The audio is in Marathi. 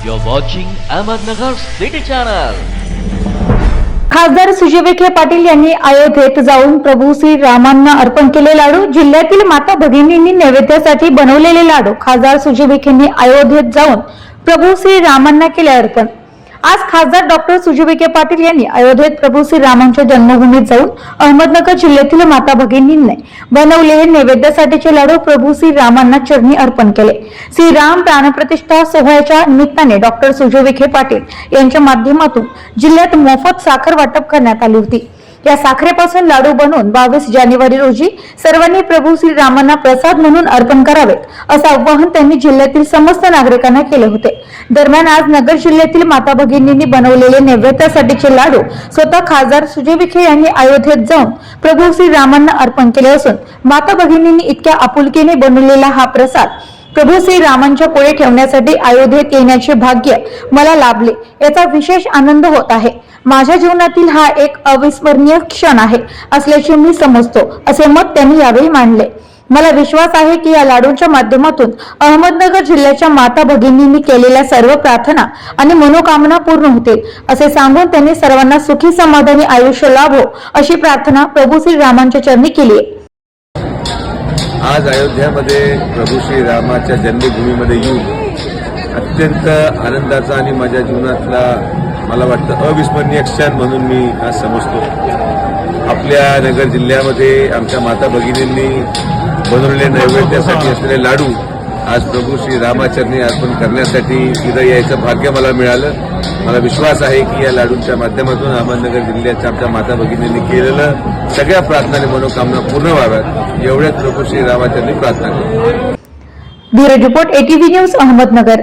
You're watching Ahmednagar City Channel. खासदार सुजय विखे पाटील यांनी अयोध्येत जाऊन प्रभू श्री रामांना अर्पण केले लाडू जिल्ह्यातील माता भगिनींनी नैवेद्यासाठी बनवलेले लाडू खासदार सुजय विखेंनी अयोध्येत जाऊन प्रभू श्री रामांना केले अर्पण आज खासदार डॉक्टर सुजय विखे पाटील यांनी अयोध्येत प्रभू श्री रामांच्या जन्मभूमीत जाऊन अहमदनगर जिल्ह्यातील माता भगिनींनी बनवलेले नैवेद्यासाठीचे लाडू प्रभू श्री रामांना चरणी अर्पण केले. श्री राम प्राणप्रतिष्ठा सोहळ्याच्या निमित्ताने डॉक्टर सुजय विखे पाटील यांच्या माध्यमातून जिल्ह्यात मोफत साखर वाटप करण्यात आली होती. या साखरेपासून लाडू बनवून बावीस जानेवारी रोजी सर्वांनी प्रभू श्रीरामांना प्रसाद म्हणून अर्पण करावेत असं आवाहन त्यांनी जिल्ह्यातील समस्त नागरिकांना केले होते. दरम्यान आज नगर जिल्ह्यातील माता भगिनींनी बनवलेले नैवेद्यासाठीचे लाडू स्वतः खासदार सुजय विखे यांनी अयोध्येत जाऊन प्रभू श्रीरामांना अर्पण केले असून माता भगिनींनी इतक्या आपुलकीने बनवलेला हा प्रसाद प्रभू श्री रामांच्या पुढे ठेवण्यासाठी अयोध्येत येण्याचे भाग्य मला लाभले याचा विशेष आनंद होत आहे. माझ्या जीवनातील हा एक अविस्मरणीय क्षण आहे असल्याचे मी समजतो असे मत त्यांनी यावेळी मांडले. मला विश्वास आहे की या लाडूंच्या माध्यमातून अहमदनगर जिल्ह्याच्या माता भगिनींनी केलेल्या सर्व प्रार्थना आणि मनोकामना पूर्ण होतील असे सांगून त्यांनी सर्वांना सुखी समाधानी आयुष्य लाभो अशी प्रार्थना प्रभू श्री रामांच्या चरणी केली आहे. आज अयोध्यामध्ये प्रभू श्री रामाच्या जन्मभूमीमध्ये येऊन अत्यंत आनंदाचा आणि माझ्या जीवनातला मला वाटतं अविस्मरणीय क्षण म्हणून मी आज समजतो. आपल्या नगर जिल्ह्यामध्ये आमच्या माता भगिनींनी बनवलेले नैवेद्यासाठी असलेले लाडू आज प्रभू श्री रामाचरणी अर्पण करण्यासाठी इथं यायचं भाग्य मला मिळालं. मला विश्वास आहे की या लाडूंच्या माध्यमातून अहमदनगर जिल्ह्याच्या आमच्या माता भगिनींनी केलेलं सगळ्या प्रार्थना आणि मनोकामना पूर्ण व्हाव्यात. एवढ्याच प्रभू श्री रामाचरणी प्रार्थना केली bureau report ATV news Ahmednagar.